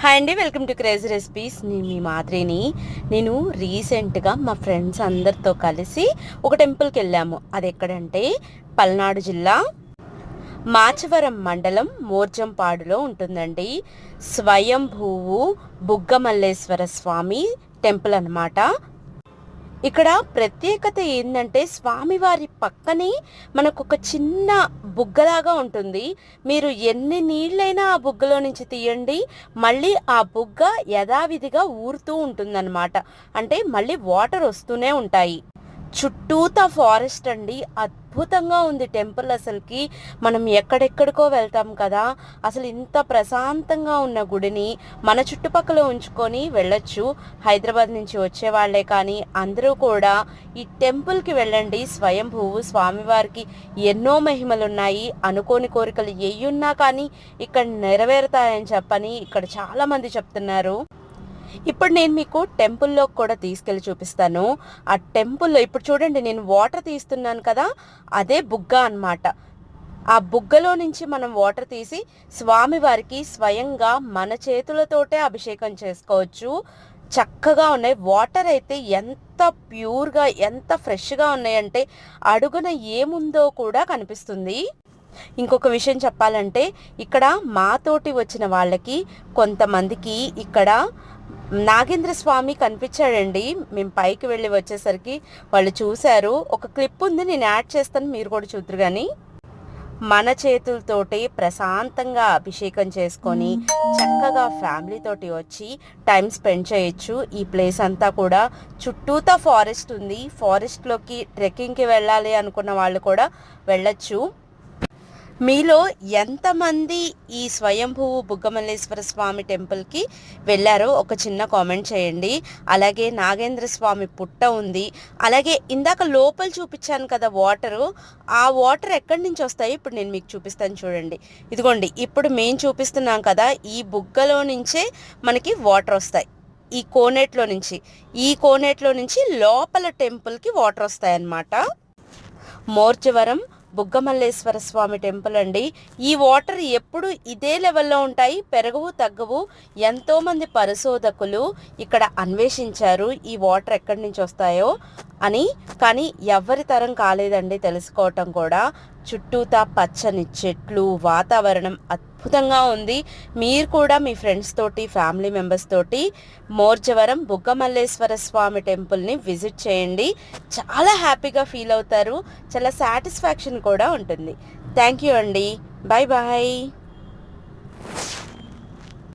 Hi అండి welcome to crazy recipes నేను మీ మాదిరిని నేను రీసెంట్గా మా ఫ్రెండ్స్ అందరితో కలిసి ఒక టెంపుల్కి వెళ్ళాము. అది ఎక్కడంటే పల్నాడు జిల్లా మాచవరం మండలం మోర్జంపాడులో ఉంటుందండి. స్వయంభూవు బుగ్గమల్లేశ్వర స్వామి టెంపుల్ అన్నమాట. ఇక్కడ ప్రత్యేకత ఏంటంటే స్వామివారి పక్కనే మనకు ఒక చిన్న బుగ్గలాగా ఉంటుంది. మీరు ఎన్ని నీళ్ళైనా ఆ బుగ్గలో నుంచి తీయండి. మళ్ళీ ఆ బుగ్గ యథావిధిగా ఊరుతూ ఉంటుందన్నమాట. అంటే మళ్ళీ వాటర్ వస్తూనే ఉంటాయి. చుట్టూతా ఫారెస్ట్ అండి. అద్భుతంగా ఉంది టెంపుల్ అసలుకి. మనం ఎక్కడెక్కడికో వెళ్తాం కదా. అసలు ఇంత ప్రశాంతంగా ఉన్న గుడిని మన చుట్టుపక్కల ఉంచుకొని వెళ్ళొచ్చు. హైదరాబాద్ నుంచి వచ్చేవాళ్ళే కానీ అందరూ కూడా ఈ టెంపుల్కి వెళ్ళండి. స్వయంభూవు స్వామివారికి ఎన్నో మహిమలు ఉన్నాయి అనుకోని కోరికలు ఎయ్యున్నా కానీ ఇక్కడ నెరవేరుతాయని చెప్పని ఇక్కడ చాలామంది చెప్తున్నారు. ఇప్పుడు నేను మీకు టెంపుల్లో కూడా తీసుకెళ్ళి చూపిస్తాను. ఆ టెంపుల్లో ఇప్పుడు చూడండి నేను వాటర్ తీస్తున్నాను కదా అదే బుగ్గ అన్నమాట. ఆ బుగ్గలో నుంచి మనం వాటర్ తీసి స్వామివారికి స్వయంగా మన చేతులతోటే అభిషేకం చేసుకోవచ్చు. చక్కగా ఉన్నాయి. వాటర్ అయితే ఎంత ప్యూర్గా ఎంత ఫ్రెష్గా ఉన్నాయంటే అడుగున ఏముందో కూడా కనిపిస్తుంది. ఇంకొక విషయం చెప్పాలంటే ఇక్కడ మాతోటి వచ్చిన వాళ్ళకి కొంతమందికి ఇక్కడ నాగేంద్ర స్వామి కనిపించాడండి. మేము పైకి వెళ్ళి వచ్చేసరికి వాళ్ళు చూశారు. ఒక క్లిప్ ఉంది నేను యాడ్ చేస్తాను మీరు కూడా చూద్దరు కానీ మన చేతులతోటి ప్రశాంతంగా అభిషేకం చేసుకొని చక్కగా ఫ్యామిలీతోటి వచ్చి టైం స్పెండ్ చేయొచ్చు. ఈ ప్లేస్ అంతా కూడా చుట్టూతా ఫారెస్ట్ ఉంది. ఫారెస్ట్లోకి ట్రెక్కింగ్కి వెళ్ళాలి అనుకున్న వాళ్ళు కూడా వెళ్ళచ్చు. మీలో ఎంతమంది ఈ స్వయంభూ బుగ్గమల్లేశ్వర స్వామి టెంపుల్కి వెళ్ళారో ఒక చిన్న కామెంట్ చేయండి. అలాగే నాగేంద్ర స్వామి పుట్ట ఉంది. అలాగే ఇందాక లోపల చూపించాను కదా వాటరు ఆ వాటర్ ఎక్కడి నుంచి వస్తాయి ఇప్పుడు నేను మీకు చూపిస్తాను చూడండి. ఇదిగోండి ఇప్పుడు మేము చూపిస్తున్నాం కదా ఈ బుగ్గలో నుంచే మనకి వాటర్ వస్తాయి. ఈ కోనేట్లో నుంచి ఈ కోనేట్లో నుంచి లోపల టెంపుల్కి వాటర్ వస్తాయన్నమాట. మోర్చవరం బుగ్గమల్లేశ్వర స్వామి టెంపుల్ అండి. ఈ వాటర్ ఎప్పుడు ఇదే లెవెల్లో ఉంటాయి పెరగవు తగ్గవు ఎంతోమంది పరిశోధకులు ఇక్కడ అన్వేషించారు ఈ వాటర్ ఎక్కడి నుంచి వస్తాయో. అని. కానీ ఎవరి తరం కాలేదండి తెలుసుకోవటం కూడా. చుట్టూతా పచ్చని చెట్లు వాతావరణం అద్భుతంగా ఉంది. మీరు కూడా మీ ఫ్రెండ్స్ తోటి ఫ్యామిలీ మెంబర్స్ తోటి మోర్జవరం బుగ్గమల్లేశ్వర స్వామి టెంపుల్ని విజిట్ చేయండి. చాలా హ్యాపీగా ఫీల్ అవుతారు. చాలా సాటిస్ఫాక్షన్ కూడా ఉంటుంది. థ్యాంక్ యూ అండి. Bye bye